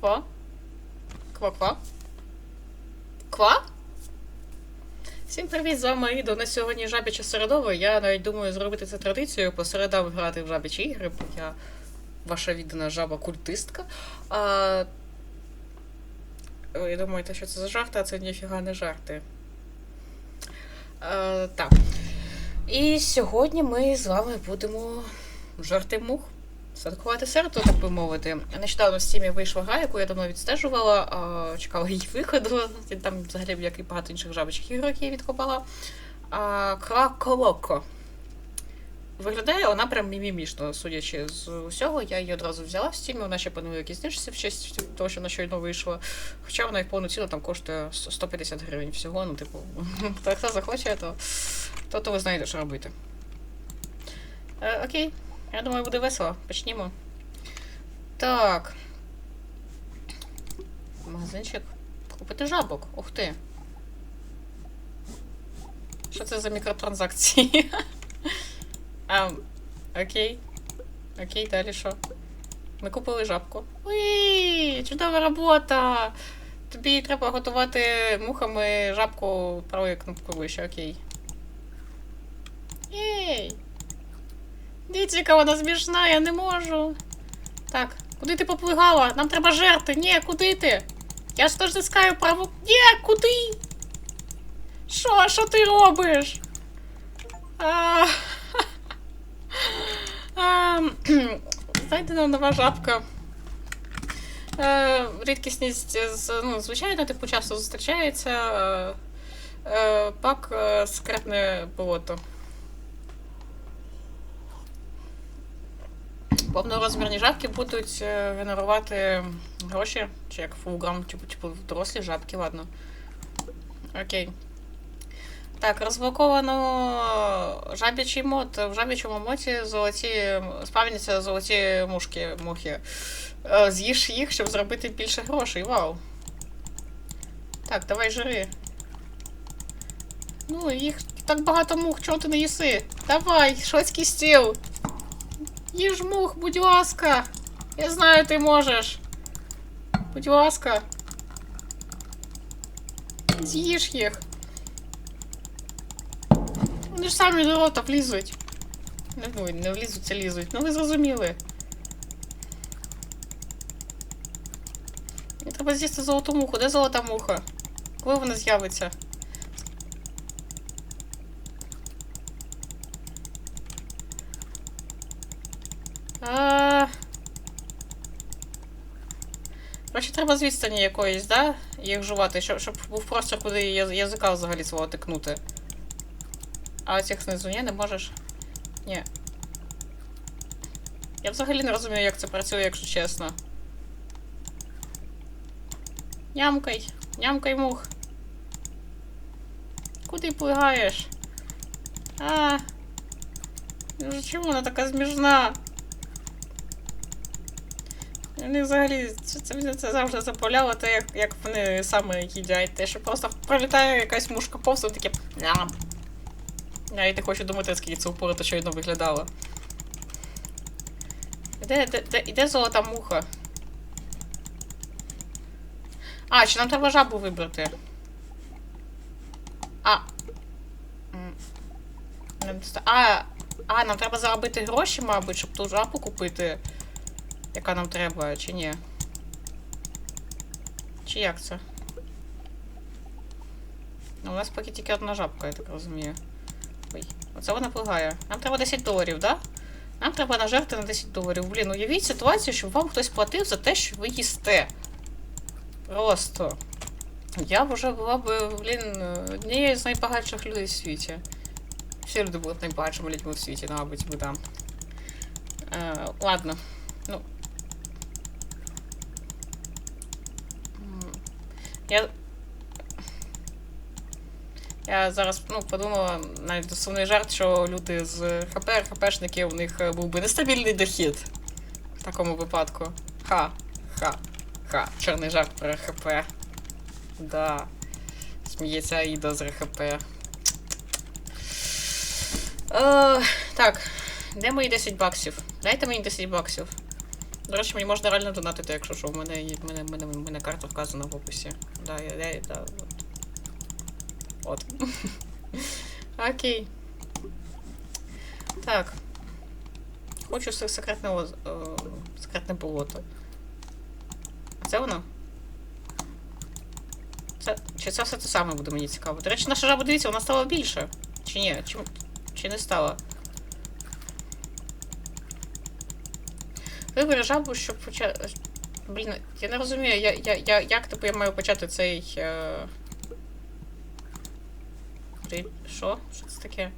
Ква? Ква-ква? Ква? Всім привіт, з вами Іда. На сьогодні жабіче середове. Я навіть думаю зробити це традицією по середам грати в жабічі ігри, бо я ваша віддана жаба-культистка. А... Ви думаєте, що це за жарти, а це ніфіга не жарти. А, так. І сьогодні ми з вами будемо жарти мух. Святкувати середу, так би мовити. Нещодавно в стімі вийшла гра, яку я давно відстежувала, чекала її виходу. Там взагалі як і багато інших жабочих ігор, які я відкопала. А, Краколоко. Виглядає вона прям мімімішно, судячи з усього. Я її одразу взяла в стімі, вона ще панує якісь знижці в честь того, що вона щойно вийшла. Хоча вона і повноцінно там коштує 150 гривень всього. Ну, типу, то хто захоче, то, то, то ви знаєте, що робити. Е, окей. Я думаю, буде весело. Почнімо. Так. Магазинчик. Купити жабок. Ух ти. Що це за мікротранзакції? а, окей. Окей, далі що? Ми купили жабку. Уї, чудова робота! Тобі треба готувати мухами жабку правою кнопкою вище, окей. Єй! Дивіться, вона смішна, я не можу. Так, куди ти поплигала? Нам треба жерти. Ні, куди ти? Я ж теж стискаю праву. Ні, куди? Що, що ти робиш? А... Знайдена нова жабка. Е, рідкісність ну, звичайно, типу часто зустрічається. Е, е, пак е, секретне болото. Повнорозмірні жабки будуть е, генерувати гроші, чи як фулграм, типу, типу дорослі жабки, ладно. Окей. Так, розблоковано жабячий мод. В жабячому моді золоті спавняться золоті мушки, мухи. Е, З'їж їх, щоб зробити більше грошей. Вау. Так, давай жири. Ну, їх так багато мух, чого ти не їси? Давай, шведський стіл. Їж мух, будь ласка. Я знаю, ти можеш. Будь ласка. З'їж їх. Вони ж самі до рота влізуть. Не, ну, не влізуть, а лізуть. Ну ви зрозуміли. Мені треба з'їсти золоту муху. Де золота муха? Коли вона з'явиться? А... Короче, треба з відстані якоїсь, да? Їх жувати, щоб, щоб був простір, куди язика взагалі свого тикнути. А цих знизу ні, не можеш? Ні. Я взагалі не розумію, як це працює, якщо чесно. Нямкай, нямкай мух. Куди плигаєш? А. Ну чому вона така смішна? Вони взагалі це, це, це завжди запаляло те, як, як вони саме їдять. Те, що просто пролітає якась мушка повз, таке. Ням. Я і не хочу думати, скільки це упорито щойно виглядало. Де, де, де, іде золота муха? А, чи нам треба жабу вибрати? А. А, а, нам треба заробити гроші, мабуть, щоб ту жабу купити. Яка нам треба, чи ні? Чи як це? Ну, у нас поки тільки одна жабка, я так розумію. Ой, оце вона пливає. Нам треба 10 доларів, да? Нам треба нажерти на 10 доларів. Блін, уявіть ситуацію, щоб вам хтось платив за те, що ви їсте. Просто. Я б вже була б, блін, однією з найбагатших людей в світі. Всі люди будуть найбагатшими людьми в світі, мабуть, би там. Е, ладно. Ну. М, Я. Я зараз ну, подумала навіть досумний жарт, що люди з ХП, РХПшники, у них е, був би нестабільний дохід в такому випадку. Ха, ха, ха. Чорний жарт про РХП. Да. Сміється Аїда з РХП. Е, так, де мої 10 баксів? Дайте мені 10 баксів. До речі, мені можна реально донатити, якщо що, в мене, є- в мене, в мене, в мене карта вказана в описі. Да, я, я, да, от. От. Окей. Так. Хочу се- секретне, оз... е, секретне болото. А це воно? Це... Чи це все те саме буде мені цікаво? До речі, наша жаба, дивіться, вона стала більше. Чи ні? Чи, чи не стала? Вибери жабу, щоб почати. Блін, я не розумію, я, я, я, як типу я маю почати цей. Е... Що? Це таке?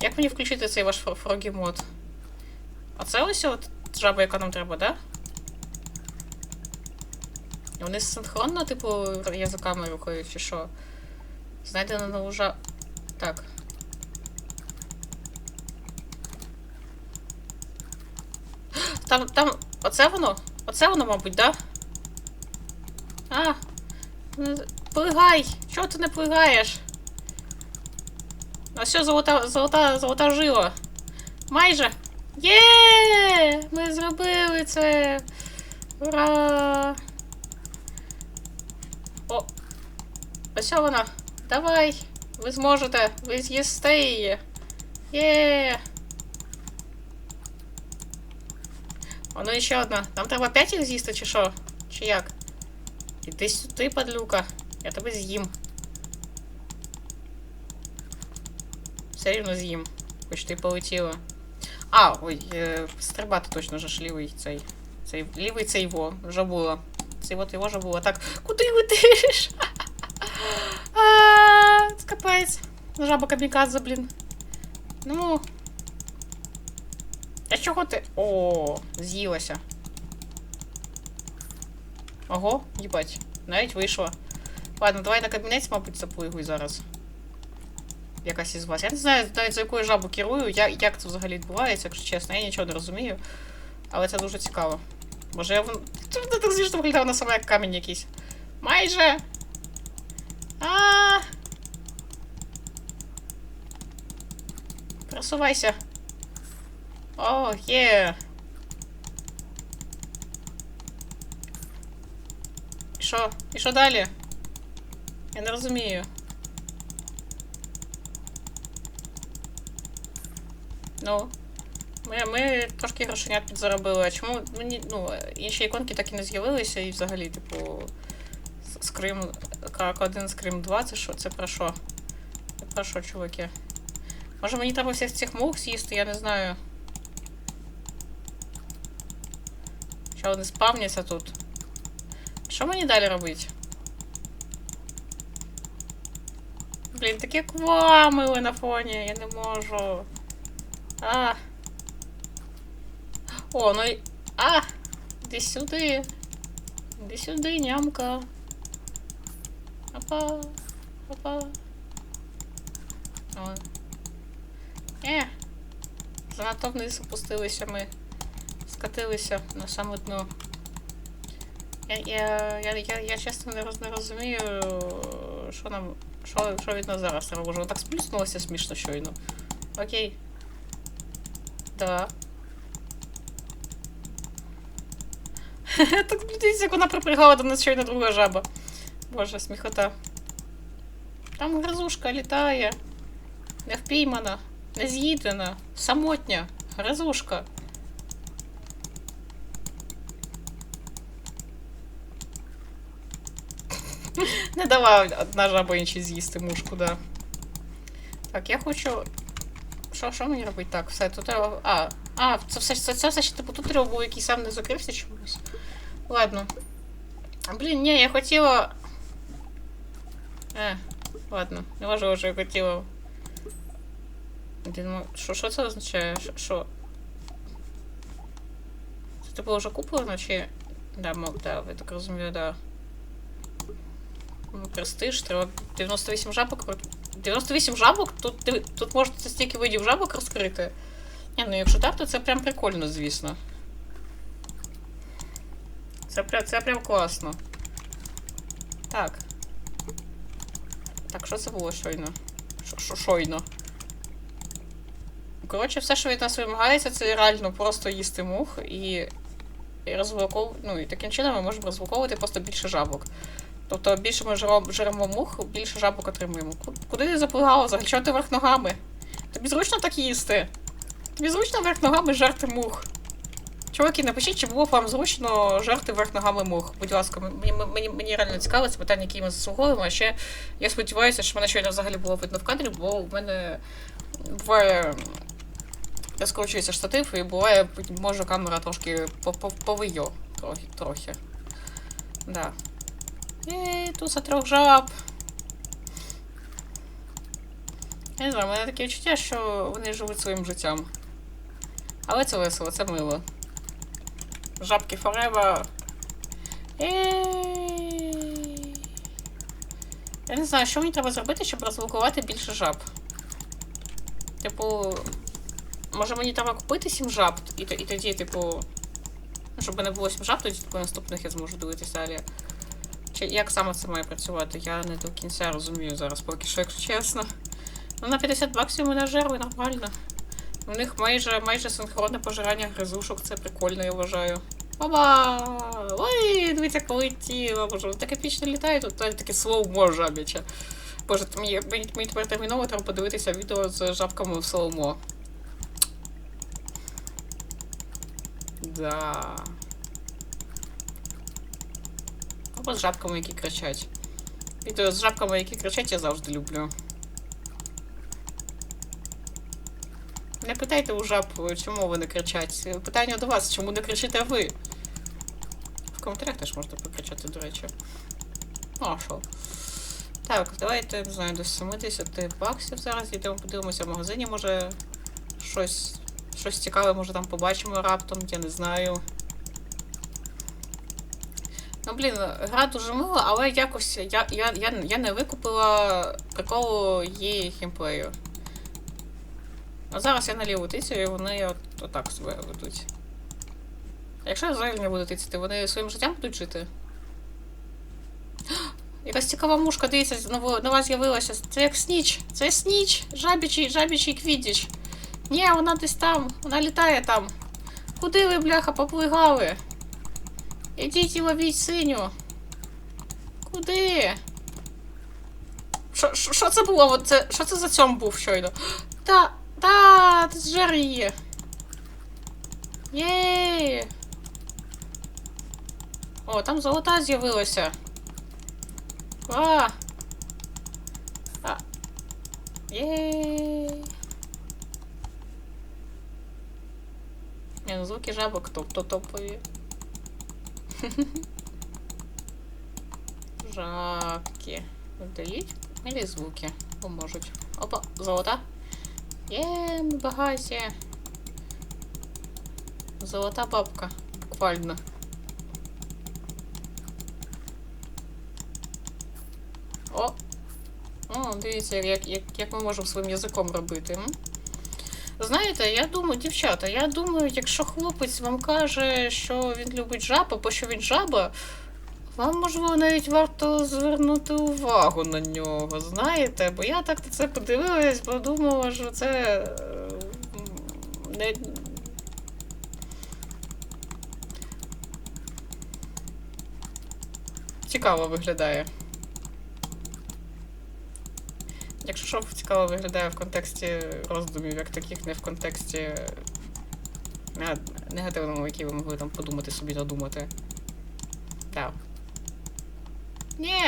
Як мені включити цей ваш фрогі мод? А це ось от жаба, яка нам треба, да? Вони синхронно, типу, язиками рухають, чи що? Знайдено нову жабу. Так. Там, там, оце воно? Оце воно, мабуть, да? А. ну, Плигай! Чого ти не плигаєш? А все, золота, золота, золота жила. Майже. Є! Ми зробили це! Ура! О! Ось вона. Давай! Ви зможете! Ви з'їсте її! Є! А ну і ще одна. Нам треба п'ять їх з'їсти, чи що? Чи як? Іди сюди, падлюка. Я тебе з'їм. Все рівно з'їм. Хоч ти полетіла. А, ой, е, стрибати точно же ж лівий цей. цей лівий це його. Вже було. Це от його вже було. Так, куди летиш? А, це Капець. Жаба камікадзе, блін. Ну. Чого ти? О, з'їлася. Ого, їбать. Навіть вийшла. Ладно, давай на кабінець, мабуть, заплигуй зараз. Якась із вас. Я не знаю навіть за якою жабу керую, я, як це взагалі відбувається, якщо чесно, я нічого не розумію. Але це дуже цікаво. Може я вон. Це так звісно виглядає на саме як камінь якийсь. Майже. А. Просувайся. О, є. І що? І що далі? Я не розумію. Ну. Ми, ми трошки грошенят підзаробили. А чому мені, ну, інші іконки так і не з'явилися і взагалі, типу. Скрим. Крак 1, Скрим 2, це що? Це про що? Це про що, чуваки? Може мені треба всіх цих мух з'їсти, я не знаю. Що вони спавняться тут? Що мені далі робити? Блін, таке квамили на фоні, я не можу. А. О, ну і. А! Іди сюди. Іди сюди, нямка. Опа. Опа. О. Е. Занадто вниз опустилися ми. Скатилися на саме дно. Я, я, я, я, я чесно не, роз, не розумію, що нам. Що, що від нас зараз треба? Може, так сплюснулося смішно щойно. Окей. Да. так дивіться, як вона припрягала до нас щойно друга жаба. Боже, сміхота. Там гризушка літає. Не впіймана, не з'їдена, самотня, гризушка. Не дала одна жаба іншій з'їсти мушку, да. Так, я хочу. Що, що мені робити? Так, все, тут треба. А, а, це все, це, це все ще типу тут треба було який сам не закрився чомусь. Ладно. Блін, ні, я хотіла. Е, ладно, не важливо, що я хотіла. Один мо- Що, що це означає? Що- Що? Це типу вже куплено чи. Да, мов, да, я так розумію, да. Ну, Престиж, треба 98 жабок. 98 жабок? Тут, тут можна стільки видів жабок розкрити. Ні, ну якщо так, то це прям прикольно, звісно. Це прям, це прям класно. Так. Так, що це було щойно? Що- Що щойно? Коротше, все, що від нас вимагається, це реально просто їсти мух і. і розблоков... ну, і таким чином ми можемо розблоковувати просто більше жабок. Тобто більше ми жремо, мух, більше жабок отримуємо. Куди ти запливала? Взагалі, чого ти верх ногами? Тобі зручно так їсти? Тобі зручно верх ногами жерти мух? Чуваки, напишіть, чи було б вам зручно жерти верх ногами мух. Будь ласка, мені, мені, мені реально цікаво, це питання, які ми заслуговуємо. А ще я сподіваюся, що мене щойно взагалі було видно в кадрі, бо в мене буває. Розкручується штатив і буває, може камера трошки по- по- повийо трохи. трохи. Да. Ей, туса трьох жаб. Я не знаю, у мене таке відчуття, що вони живуть своїм життям. Але це весело, це мило. Жабки forever. Ей. Я не знаю, що мені треба зробити, щоб розблокувати більше жаб. Типу. Може мені треба купити сім жаб, і, і тоді, типу. ну, Щоб не було сім жаб, тоді типу, наступних я зможу дивитися далі. Чи як саме це має працювати? Я не до кінця розумію зараз, поки що, якщо чесно. Ну, на 50 баксів мене жерли нормально. У них майже майже синхронне пожирання гризушок, це прикольно, я вважаю. Баба! Ой, дивіться, як полетіло, боже, так епічно літає, тут таке слоумо жабяче. Боже, мені, мені тепер терміново треба подивитися відео з жабками в слоумо. Да. Або з жабками, які кричать. Відео з жабками, які кричать, я завжди люблю. Не питайте у жаб, чому вони кричать. Питання до вас, чому не кричите ви? В коментарях теж можна покричати, до речі. Ну, а що? Так, давайте, не знаю, до 70 баксів зараз йдемо, подивимося в магазині, може щось, щось цікаве, може там побачимо раптом, я не знаю. Ну, блін, гра дуже мила, але якось я, я, я, я не викупила приколу її геймплею. А зараз я наліву тицю, і вони от, отак себе ведуть. Якщо я взагалі не буду тицяти, вони своїм життям будуть жити. Якась цікава мушка, дивіться, нова з'явилася. Це як сніч. Це сніч. Жабічий, жабічий квідіч. Ні, вона десь там. Вона літає там. Куди ви, бляха, поплигали? Ідіть і ловіть синю. Куди? Що- це було? От Це, що це за цьому був щойно? Та, та, ти зжер її. Єй. О, там золота з'явилася. А. А. Єй. Не, ну звуки жабок топ то топові. Жабки. Видають или звуки поможуть. Опа, золота. Є, ми багаті. Золота бабка. Буквально. О! О, дивіться, як, як, як ми можемо своїм язиком робити. М? Знаєте, я думаю, дівчата, я думаю, якщо хлопець вам каже, що він любить жаб, або що він жаба, вам, можливо, навіть варто звернути увагу на нього, знаєте? Бо я так на це подивилась, подумала, що це. е, Не... Цікаво виглядає. Якщо що, цікаво виглядає в контексті роздумів, як таких, не в контексті нега- негативному, який ви могли там подумати собі надумати. Так. Ні.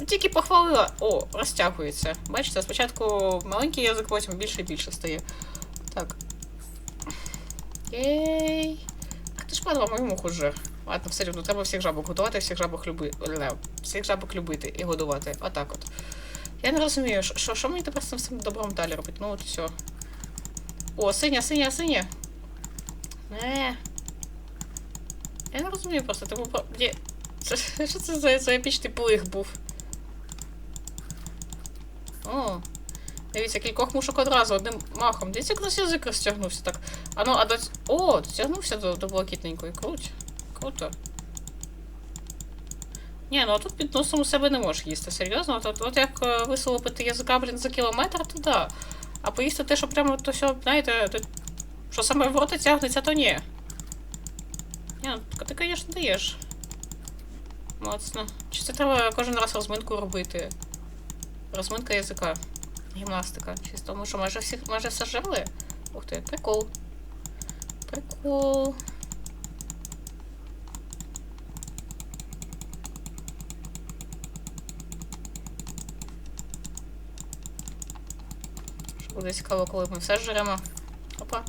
Ну тільки похвалила. О, розтягується. Бачите, спочатку маленький язик, потім більше і більше стає. Так. Єй. Ах ти ж падла мою муху жир. Ладно, все рівно, треба всіх жабок готувати, всіх жабок любити. Всіх жабок любити і годувати. Отак от. Я не розумію, що- що, мені тепер з цим добром далі робити? Ну от все. О, синя, синя, синя. Не. Я не розумію просто, типу, про- є- це, що це за, за епічний плих був? О, дивіться, кількох мушок одразу одним махом. Дивіться, як нас язик розтягнувся так. А ну, а до... О, дотягнувся до, до блакитненької. Круть. Круто. Ні, ну а тут під носом у себе не можеш їсти, серйозно. От, от як е, висолопити язика, блін, за кілометр, то да. А поїсти те, що прямо то все, знаєте, то, що саме в рота тягнеться, то ні. Ні, ну, ти, звісно, даєш. Моцно. Чи це треба кожен раз розминку робити? Розминка язика. Гімнастика. Чисто, тому що майже всіх майже все жили. Ух ти, прикол. Прикол. Що буде цікаво, коли ми все жремо. Опа.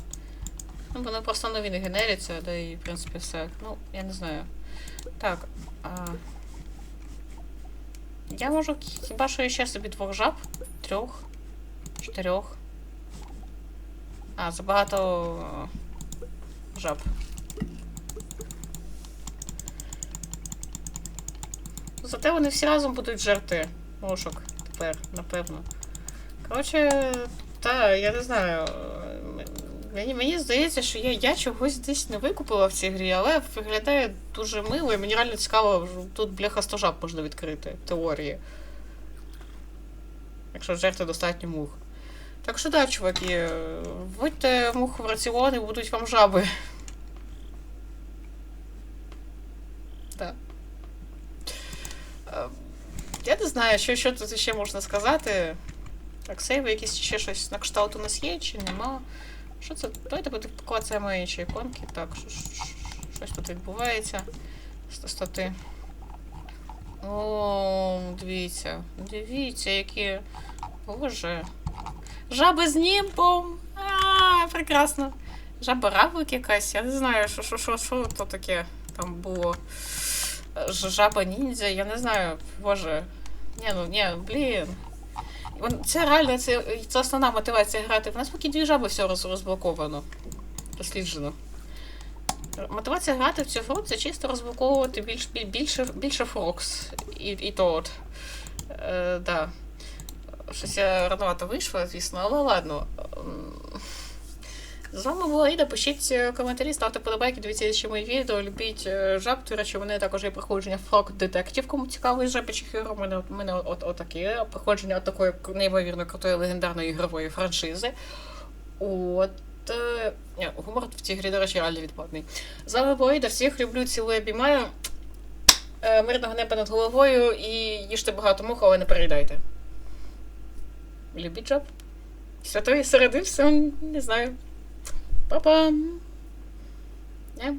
Ну, вони просто нові не генеряться, да і, в принципі, все. Ну, я не знаю. Так. А... Я можу хіба що ще собі двох жаб? Трьох? Чотирьох. А, забагато е, жаб. Зате вони всі разом будуть жерти мошок тепер, напевно. Коротше, та, я не знаю. Мені, мені здається, що я, я чогось десь не викупила в цій грі, але виглядає дуже мило, і мені реально цікаво, тут бляха 100 жаб можна відкрити теорії. Якщо жерти достатньо мух. Так що да, чуваки, е, вводьте мух в раціон і будуть вам жаби. Так. Е, Я не знаю, що, що тут ще можна сказати. Так, сейви якісь ще щось на кшталт у нас є чи нема. Що це? Давайте поклацаємо інші іконки. Так, що- що- що- щось тут відбувається. Стати. О, дивіться. Дивіться, які. Боже. Жаби з німпом! А, прекрасно. Жаба равлик якась. Я не знаю, що, що, що, що то таке там було. Жаба ніндзя, я не знаю. Боже. Ні, ну ні, блін. Це реально, це, це основна мотивація грати. В нас поки дві жаби все роз, розблоковано. Досліджено. Мотивація грати в цю гру це чисто розблоковувати більш, більше, більше фрокс. І, і то от. Е, да. Щось я рановато вийшла, звісно, але ладно. З вами була Іда. Пишіть е, коментарі, ставте подобайки, дивіться ще мої відео, любіть е, жаб. Речі, вони також є проходження Frog Detective, кому цікаво із жабічих ігор. У мене, мене от, отаке проходження от такої неймовірно крутої легендарної ігрової франшизи. От. е, гумор в цій грі, до речі, реально відпадний. З вами була Іда, всіх люблю, цілую, обіймаю. Е, Мирного неба над головою і їжте багато мух, але не переїдайте. Любіть жаб. Святої середи, все, не знаю. Па-па. Не?